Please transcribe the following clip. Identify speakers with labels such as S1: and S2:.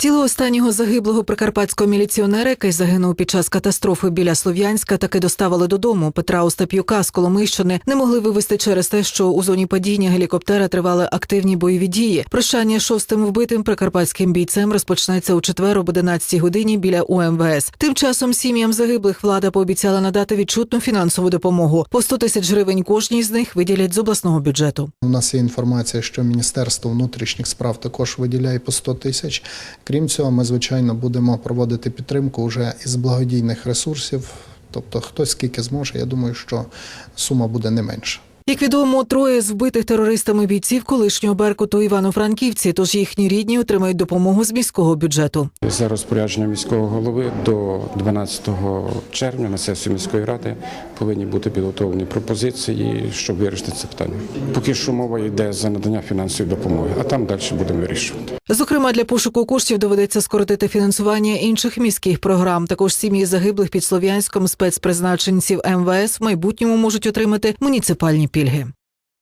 S1: Тіло останнього загиблого прикарпатського міліціонера, який загинув під час катастрофи біля Слов'янська, таки доставили додому. Петра Остап'юка з Коломийщини не могли вивезти через те, що у зоні падіння гелікоптера тривали активні бойові дії. Прощання шостим вбитим прикарпатським бійцем розпочнеться у четвер об 11 годині біля УМВС. Тим часом сім'ям загиблих влада пообіцяла надати відчутну фінансову допомогу. По 100 тисяч гривень кожній з них виділять з обласного бюджету.
S2: У нас є інформація, що Міністерство внутрішніх справ також виділяє по 100 тисяч. Крім цього, ми звичайно будемо проводити підтримку вже із благодійних ресурсів. Тобто, хтось скільки зможе. Я думаю, що сума буде не менша.
S1: Як відомо, троє з вбитих терористами бійців колишнього Беркуту Івано-Франківці, тож їхні рідні отримають допомогу з міського бюджету.
S3: За розпорядженням міського голови до 12 червня на сесію міської ради повинні бути підготовлені пропозиції, щоб вирішити це питання. Поки що мова йде за надання фінансової допомоги, а там далі будемо вирішувати.
S1: Зокрема, для пошуку коштів доведеться скоротити фінансування інших міських програм. Також сім'ї загиблих під Слов'янськом спецпризначенців МВС в майбутньому можуть отримати муніципальні пільги. him